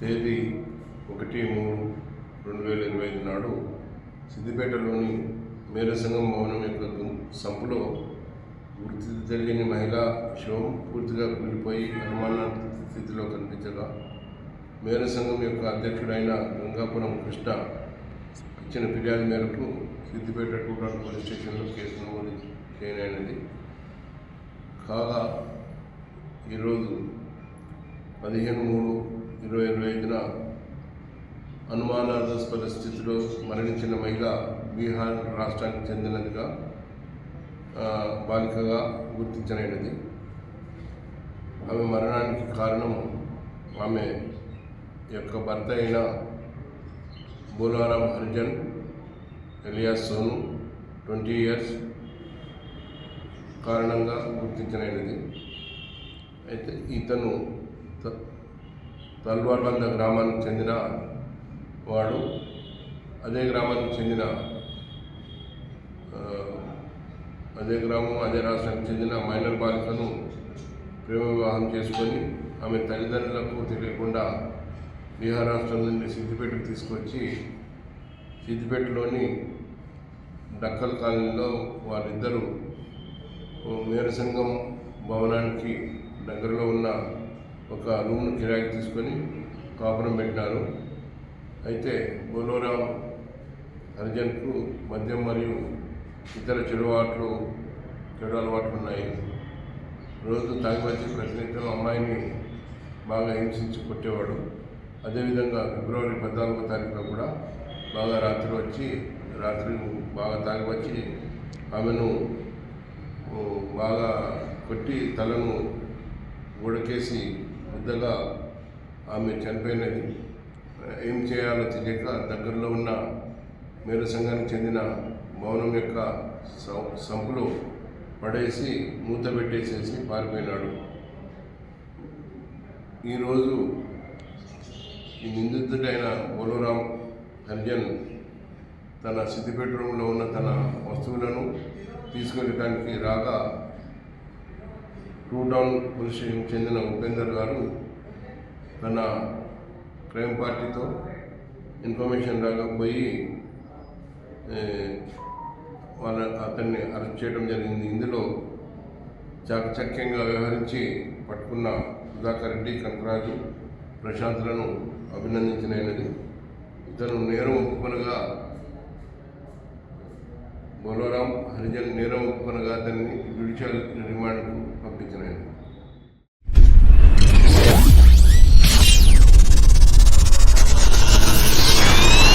తేదీ ఒకటి మూడు రెండు వేల ఇరవై ఐదు నాడు సిద్దిపేటలోని మేరసంగం భవనం యొక్క సంపులో వృత్తి తెలియని మహిళా శవం పూర్తిగా కూలిపోయి అనుమాన స్థితిలో కనిపించగా మేర సంఘం యొక్క అధ్యక్షుడైన గంగాపురం కృష్ణ ఇచ్చిన ఫిర్యాదు మేరకు సిద్దిపేట టూటాన్ పోలీస్ స్టేషన్లో కేసు నమోదు చేయనైనది. కాగా ఈరోజు పదిహేను మూడు ఇరవై ఇరవై ఐదున అనుమానాస్పద స్థితిలో మరణించిన మహిళ బీహార్ రాష్ట్రానికి చెందినదిగా బాలికగా గుర్తించనైనది ఆమె మరణానికి కారణం ఆమె యొక్క భర్త అయిన Bolaram Harijan alias Sonu twenty years కారణంగా గుర్తించనైనది అయితే ఇతను త- తల్వార్బంద గ్రామానికి చెందిన వాడు అదే గ్రామానికి చెందిన అదే గ్రామం అదే రాష్ట్రానికి చెందిన మైనర్ బాలికను ప్రేమ వివాహం చేసుకొని ఆమె తల్లిదండ్రులకు తెలియకుండా బీహార్ రాష్ట్రం నుండి సిద్దిపేటకు తీసుకొచ్చి సిద్దిపేటలోని డక్కల్ కాలనీలో వారిద్దరూ మేర సంఘం భవనానికి దగ్గరలో ఉన్న ఒక రూమ్ను కిరాయికి తీసుకొని కాపురం పెట్టినారు. అయితే బోలోరాం హరిజన్కు మద్యం మరియు ఇతర చెడు అలవాట్లు చెడు అలవాట్లు ఉన్నాయి. రోజు తాగి వచ్చి ప్రతినిత్యం అమ్మాయిని బాగా హింసించి కొట్టేవాడు. అదేవిధంగా ఫిబ్రవరి పద్నాలుగో తారీఖున కూడా బాగా రాత్రి వచ్చి రాత్రి బాగా తాగి వచ్చి ఆమెను బాగా కొట్టి తలను ఉడకేసి పెద్దగా ఆమె చనిపోయినది. ఏం చేయాలో తెలియక దగ్గరలో ఉన్న మేరు సంఘానికి చెందిన భవనం యొక్క సం- సంపులో పడేసి మూత పెట్టేసేసి పారిపోయినాడు. ఈరోజు ఈ నిందితుడైన బోలోరాం హరిజన్ తన సిద్దిపేటలో ఉన్న తన వస్తువులను తీసుకెళ్ళడానికి రాగా టూ టౌన్ పోలీస్ చెందిన ఉపేందర్ గారు తన క్రైమ్ పార్టీతో ఇన్ఫర్మేషన్ రాకపోయి పోయి వాళ్ళ అతన్ని అరెస్ట్ చేయడం జరిగింది. ఇందులో చాకచక్యంగా వ్యవహరించి పట్టుకున్న సుధాకర్ రెడ్డి కనకరాజు ప్రశాంత్లను అభినందించినది ఇతను నేరం ఒప్పుకొనగా బోలోరాం హరిజన్ నీరవ్ ఒప్పుకొనగా అతన్ని జ్యుడిషియల్ రిమాండ్కు పంపించిన